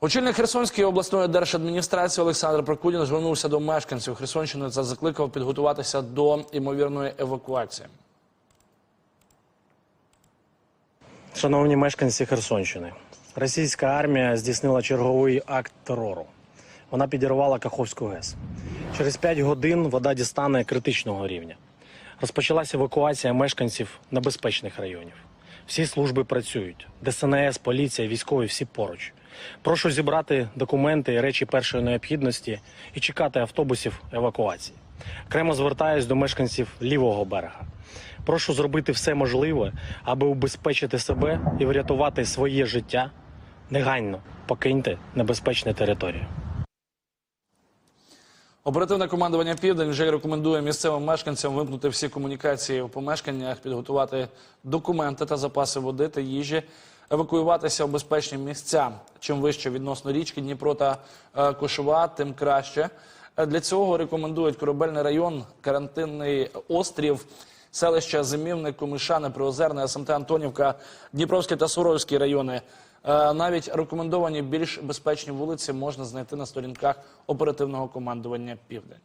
Очільник Херсонської обласної держадміністрації Олександр Прокудін звернувся до мешканців Херсонщини та закликав підготуватися до імовірної евакуації. Шановні мешканці Херсонщини, російська армія здійснила черговий акт терору. Вона підірвала Каховську ГЕС. Через 5 годин вода дістане критичного рівня. Розпочалася евакуація мешканців небезпечних районів. Всі служби працюють: ДСНС, поліція, військові всі поруч. Прошу зібрати документи і речі першої необхідності і чекати автобусів евакуації. Окремо звертаюсь до мешканців лівого берега. Прошу зробити все можливе, аби убезпечити себе і врятувати своє життя. Негайно покиньте небезпечну територію. Оперативне командування Південь вже рекомендує місцевим мешканцям вимкнути всі комунікації в помешканнях, підготувати документи та запаси води та їжі, евакуюватися в безпечні місця. Чим вище відносно річки Дніпро та е, Кошова, тим краще. Для цього рекомендують корабельний район, карантинний острів, селища Зимівник, Комишани, Приозерне, СМТ Антонівка, Дніпровський та Суровський райони. Е, Навіть рекомендовані більш безпечні вулиці можна знайти на сторінках оперативного командування Південь.